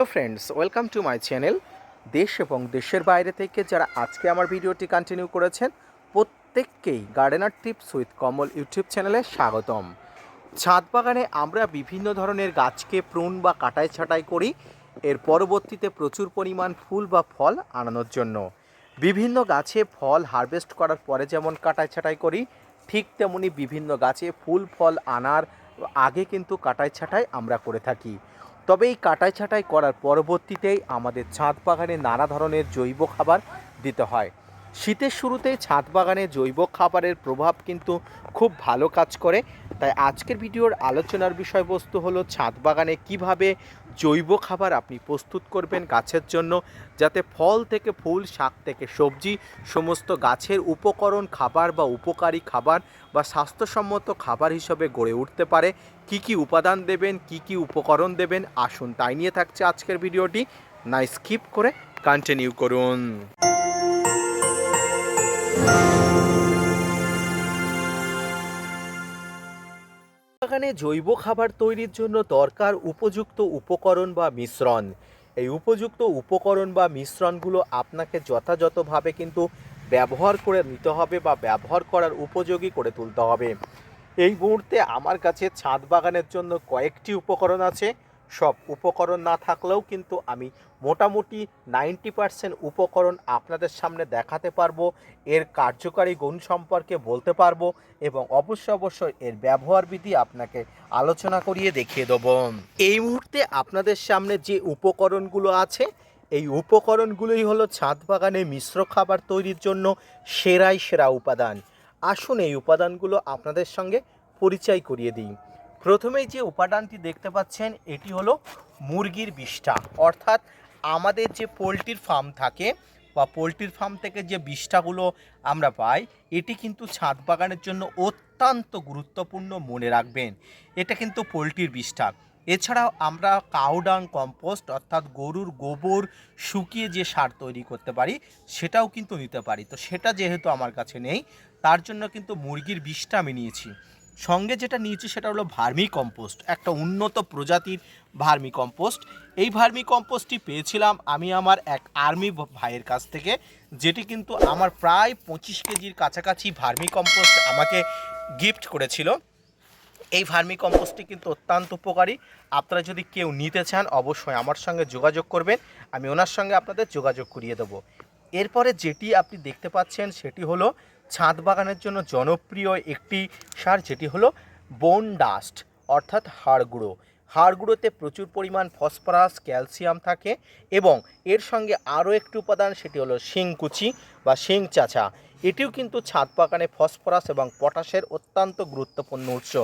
Hello friends welcome to my channel দেশ এবং দেশের বাইরে থেকে যারা আজকে আমার ভিডিওটি কন্টিনিউ করেছেন, প্রত্যেককেই gardener tips with Kamal YouTube চ্যানেলে স্বাগতম। ছাদ বাগানে আমরা বিভিন্ন ধরনের গাছকে প্রুন বা কাটাই ছাঁটাই করি, এর পরবর্তীতে প্রচুর পরিমাণ ফুল বা ফল আনানোর জন্য। বিভিন্ন গাছে ফল হারভেস্ট করার পরে যেমন কাটাই ছাঁটাই করি, ঠিক তেমনি বিভিন্ন গাছে ফুল, ফল আনার আগে কিন্তু কাটাই ছাঁটাই আমরা করে থাকি। তবে এই কাটাই ছাটাই করার পরবর্তীতেই আমাদের ছাদ বাগানে নানা ধরনের জৈব খাবার দিতে হয়। শীতের শুরুতেই ছাদ বাগানে জৈব খাবারের প্রভাব কিন্তু খুব ভালো কাজ করে। তাই আজকের ভিডিওর আলোচনার বিষয়বস্তু হলো ছাদ বাগানে কীভাবে জৈব খাবার আপনি প্রস্তুত করবেন গাছের জন্য, যাতে ফল থেকে ফুল, শাক থেকে সবজি, সমস্ত গাছের উপকরণ, খাবার বা উপকারী খাবার বা স্বাস্থ্যসম্মত খাবার হিসেবে গড়ে উঠতে পারে। কি কি উপাদান দেবেন, কি কি উপকরণ দেবেন, আসুন তাই নিয়ে থাকছে আজকের ভিডিওটি। না স্কিপ করে কন্টিনিউ করুন। বাগানে জৈব খাবার তৈরির জন্য দরকার উপযুক্ত উপকরণ বা মিশ্রণ। এই উপযুক্ত উপকরণ বা মিশ্রণগুলো আপনাকে যথাযথভাবে কিন্তু ব্যবহার করে নিতে হবে বা ব্যবহার করার উপযোগী করে তুলতে হবে। এই মুহূর্তে আমার কাছে ছাদ বাগানের জন্য কয়েকটি উপকরণ আছে। সব উপকরণ না থাকলেও কিন্তু আমি মোটামুটি নাইনটি পারসেন্ট উপকরণ আপনাদের সামনে দেখাতে পারব, এর কার্যকারী গুণ সম্পর্কে বলতে পারব এবং অবশ্যই অবশ্যই এর ব্যবহার বিধি আপনাকে আলোচনা করিয়ে দেখিয়ে দেবো। এই মুহূর্তে আপনাদের সামনে যে উপকরণগুলো আছে, এই উপকরণগুলোই হলো ছাদ বাগানে মিশ্র খাবার তৈরির জন্য সেরাই সেরা উপাদান। আসুন এই উপাদানগুলো আপনাদের সঙ্গে পরিচয় করিয়ে দিই। প্রথমেই যে উপাদানটি দেখতে পাচ্ছেন, এটি হলো মুরগির বিষ্ঠা অর্থাৎ আমাদের যে পোলট্রির ফার্ম থাকে বা পোলট্রির ফার্ম থেকে যে বিষ্ঠাগুলো আমরা পাই, এটি কিন্তু ছাদ বাগানের জন্য অত্যন্ত গুরুত্বপূর্ণ মনে রাখবেন। এটা কিন্তু পোলট্রির বিষ্ঠা এছাড়াও আমরা কাউডাং কম্পোস্ট, অর্থাৎ গরুর গোবর শুকিয়ে যে সার তৈরি করতে পারি, সেটাও কিন্তু নিতে পারি। তো সেটা যেহেতু আমার কাছে নেই, তার জন্য কিন্তু মুরগির বিষটা আমি নিয়েছি। সঙ্গে যেটা নিয়েছি সেটা হলো ভার্মি কম্পোস্ট, একটা উন্নত প্রজাতির ভার্মি কম্পোস্ট। এই ভার্মি কম্পোস্টটি পেয়েছিলাম আমি আমার এক আর্মি ভাইয়ের কাছ থেকে, যেটি কিন্তু আমার প্রায় পঁচিশ কেজির কাছাকাছি ভার্মি কম্পোস্ট আমাকে গিফট করেছিল। এই ভার্মি কম্পোস্টটি কিন্তু অত্যন্ত উপকারী। আপনারা যদি কেউ নিতে চান, অবশ্যই আমার সঙ্গে যোগাযোগ করবেন। আমি ওনার সঙ্গে আপনাদের যোগাযোগ করিয়ে দেবো। এরপরে যেটি আপনি দেখতে পাচ্ছেন সেটি হলো ছাদ বাগানের জন্য জনপ্রিয় একটি সার, যেটি হলো বোন ডাস্ট, অর্থাৎ হাড় গুঁড়ো। হাড় গুঁড়োতে প্রচুর পরিমাণ ফসফরাস, ক্যালসিয়াম থাকে এবং এর সঙ্গে আরও একটি উপাদান, সেটি হলো শিংকুচি বা শিং চাচা এটিও কিন্তু ছাদ বাগানে ফসফরাস এবং পটাশের অত্যন্ত গুরুত্বপূর্ণ উৎস।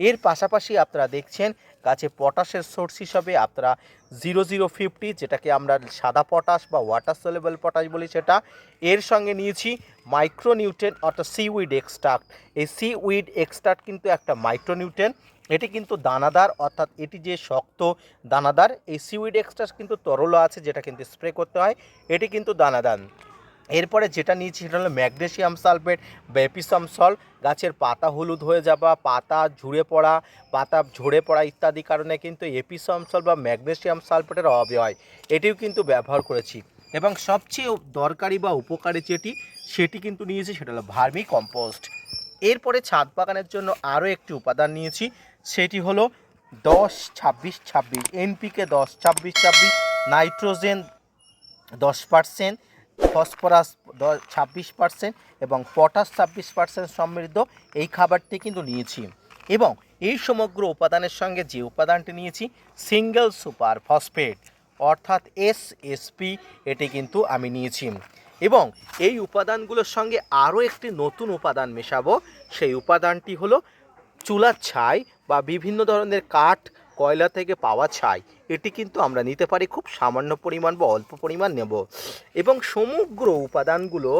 এর পাশাপাশি আপনারা দেখছেন গাছে পটাশের সোর্স হিসাবে আপনারা জিরো জিরো ফিফটি যেটাকে আমরা সাদা পটাশ বা ওয়াটার সলেবল পটাশ বলি সেটা, এর সঙ্গে নিয়েছি মাইক্রোনিউট্রেন অর্থাৎ সিউইড এক্সট্রাক্ট এই সিউইড এক্সট্রাক্ট কিন্তু একটা মাইক্রোনিউট্রেন এটি কিন্তু দানাদার, অর্থাৎ এটি যে শক্ত দানাদার, এই সিউইড এক্সট্রাক্ট কিন্তু তরলও আছে যেটা কিন্তু স্প্রে করতে হয়, এটি কিন্তু দানাদার। এরপরে যেটা নিয়েছি সেটা হলো ম্যাগনেসিয়াম সালফেট বা এপিসাম সল গাছের পাতা হলুদ হয়ে যাওয়া, পাতা ঝুড়ে পড়া, পাতা ঝরে পড়া ইত্যাদি কারণে কিন্তু এপিসাম সল বা ম্যাগনেসিয়াম সালফেটের অভাবে হয়। এটিও কিন্তু ব্যবহার করেছি। এবং সবচেয়ে দরকারি বা উপকারী যেটি, সেটি কিন্তু নিয়েছি সেটা হলো ভার্মি কম্পোস্ট। এরপরে ছাদ বাগানের জন্য আরও একটি উপাদান নিয়েছি, সেটি হলো দশ ছাব্বিশ ছাব্বিশ এনপিকে দশ ছাব্বিশ ছাব্বিশ, নাইট্রোজেন দশ পার্সেন্ট ফসফরাস ছাব্বিশ পার্সেন্ট এবং পটাশ ছাব্বিশ পার্সেন্ট সমৃদ্ধ এই খাবারটি কিন্তু নিয়েছি। এবং এই সমগ্র উপাদানের সঙ্গে যে উপাদানটি নিয়েছি সিঙ্গেল সুপার ফসফেট অর্থাৎ এস এসপি এটি কিন্তু আমি নিয়েছি। এবং এই উপাদানগুলোর সঙ্গে আরও একটি নতুন উপাদান মেশাবো, সেই উপাদানটি হলো চুলার ছাই বা বিভিন্ন ধরনের কাঠ কয়লা থেকে পাওয়া ছাই, এটি কিন্তু আমরা নিতে পারি খুব সামান্য পরিমাণ বা অল্প পরিমাণ নেব। এবং সমগ্র উপাদানগুলো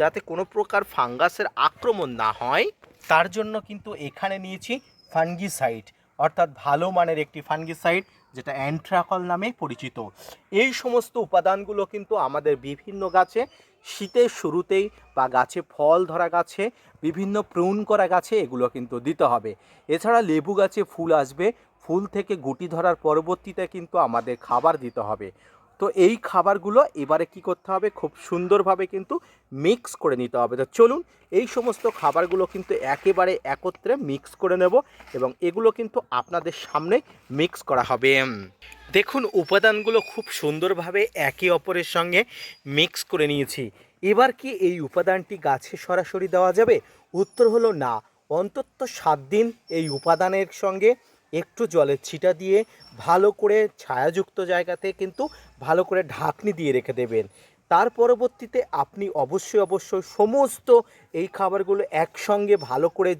যাতে কোনো প্রকার ফাঙ্গাসের আক্রমণ না হয়, তার জন্য কিন্তু এখানে নিয়েছি ফাঙ্গিসাইড, অর্থাৎ ভালো মানের একটি ফাঙ্গিসাইড, যেটা অ্যান্ট্রাকল নামে পরিচিত। এই সমস্ত উপাদানগুলো কিন্তু আমাদের বিভিন্ন গাছে শীতের শুরুতেই বা গাছে ফল ধরা গাছে, বিভিন্ন প্রুন করা গাছে এগুলো কিন্তু দিতে হবে। এছাড়া লেবু গাছে ফুল আসবে। ফুল থেকে গুটি ধরার পরবর্তীতে কিন্তু আমাদের খাবার দিতে হবে। তো এই খাবারগুলো এবারে কি করতে হবে? খুব সুন্দরভাবে কিন্তু মিক্স করে নিতে হবে। তো চলুন, এই সমস্ত খাবারগুলো কিন্তু একেবারে একত্রে মিক্স করে নেব এবং এগুলো কিন্তু আপনাদের সামনে মিক্স করা হবে। দেখুন, উপাদানগুলো খুব সুন্দরভাবে একে অপরের সঙ্গে মিক্স করে নিয়েছি। এবার কি এই উপাদানটি গাছে সরাসরি দেওয়া যাবে? উত্তর হলো না। অন্তত সাত দিন এই উপাদানের সঙ্গে একটু জলের ছিটা দিয়ে ভালো করে ছায়াযুক্ত জায়গাতে কিন্তু ভালো করে ঢাকনি দিয়ে রেখে দেবেন। তার পরবর্তীতে আপনি অবশ্যই অবশ্যই সমস্ত এই খাবারগুলো একসঙ্গে ভালো করে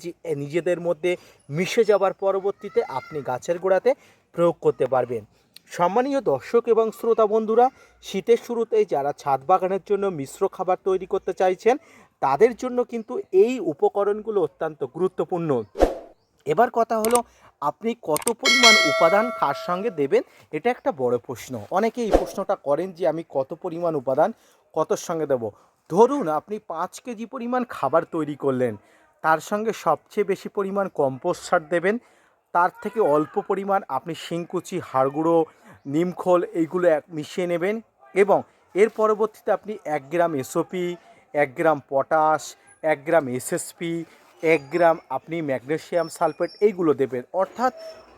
নিজেদের মধ্যে মিশে যাবার পরবর্তীতে আপনি গাছের গোড়াতে প্রয়োগ করতে পারবেন। সম্মানীয় দর্শক এবং শ্রোতা বন্ধুরা, শীতের শুরুতেই যারা ছাদ বাগানের জন্য মিশ্র খাবার তৈরি করতে চাইছেন, তাদের জন্য কিন্তু এই উপকরণগুলো অত্যন্ত গুরুত্বপূর্ণ। এবার কথা হলো আপনি কত পরিমাণ উপাদান কার সঙ্গে দেবেন? এটা একটা বড় প্রশ্ন। অনেকে এই প্রশ্নটা করেন যে, আমি কত পরিমাণ উপাদান কতর সঙ্গে দেব? ধরুন আপনি পাঁচ কেজি পরিমাণ খাবার তৈরি করলেন। তার সঙ্গে সবচেয়ে বেশি পরিমাণ কম্পোস্ট সার দেবেন। তার থেকে অল্প পরিমাণ আপনি শিংকুচি, হাড়গুঁড়ো, নিমখোল এইগুলো এক মিশিয়ে নেবেন এবং এর পরবর্তীতে আপনি এক গ্রাম এসওপি, এক গ্রাম পটাশ, এক গ্রাম এসএসপি এক গ্রাম আপনি ম্যাগনেসিয়াম সালফেট এইগুলো দেবেন। অর্থাৎ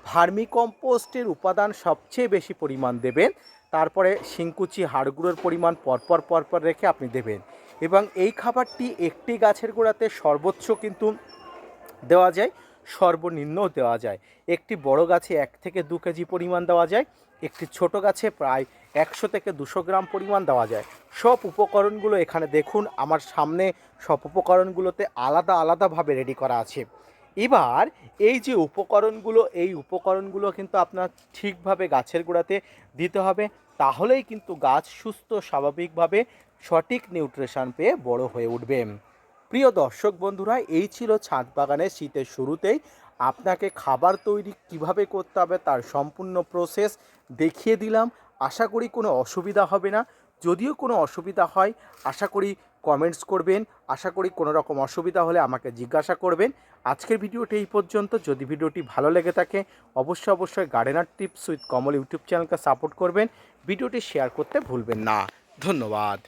ভার্মি কম্পোস্টের উপাদান সবচেয়ে বেশি পরিমাণ দেবেন। তারপরে শিংকুচি হাড়গুঁড়োর পরিমাণ পরপর পরপর রেখে আপনি দেবেন। এবং এই খাবারটি একটি গাছের গোড়াতে সর্বোচ্চ কিন্তু দেওয়া যায়, সর্বনিম্ন দেওয়া যায়। একটি বড় গাছে এক থেকে দু কেজি পরিমাণ দেওয়া যায়, একটি ছোট গাছে প্রায় একশো থেকে দুশো গ্রাম পরিমাণ দেওয়া যায়। সব উপকরণগুলো এখানে দেখুন, আমার সামনে সব উপকরণগুলোতে আলাদা আলাদাভাবে রেডি করা আছে। এবার এই যে উপকরণগুলো, এই উপকরণগুলো কিন্তু আপনার ঠিকভাবে গাছের গোড়াতে দিতে হবে, তাহলেই কিন্তু গাছ সুস্থ, স্বাভাবিকভাবে সঠিক নিউট্রিশন পেয়ে বড় হয়ে উঠবে। প্রিয় দর্শক বন্ধুরা, এই ছিল ছাদ বাগানের শীতের শুরুতেই। আপনাকে খাবার তৈরি কীভাবে করতে হবে তার সম্পূর্ণ প্রসেস দেখিয়ে দিলাম। আশা করি কোনো অসুবিধা হবে না। যদিও কোনো অসুবিধা হয়, আশা করি কমেন্টস করবেন। আশা করি কোনো রকম অসুবিধা হলে আমাকে জিজ্ঞাসা করবেন। আজকের ভিডিওটি এই পর্যন্ত। যদি ভিডিওটি ভালো লেগে থাকে, অবশ্যই অবশ্যই gardener tips with Kamal YouTube চ্যানেলকে সাপোর্ট করবেন। ভিডিওটি শেয়ার করতে ভুলবেন না। ধন্যবাদ।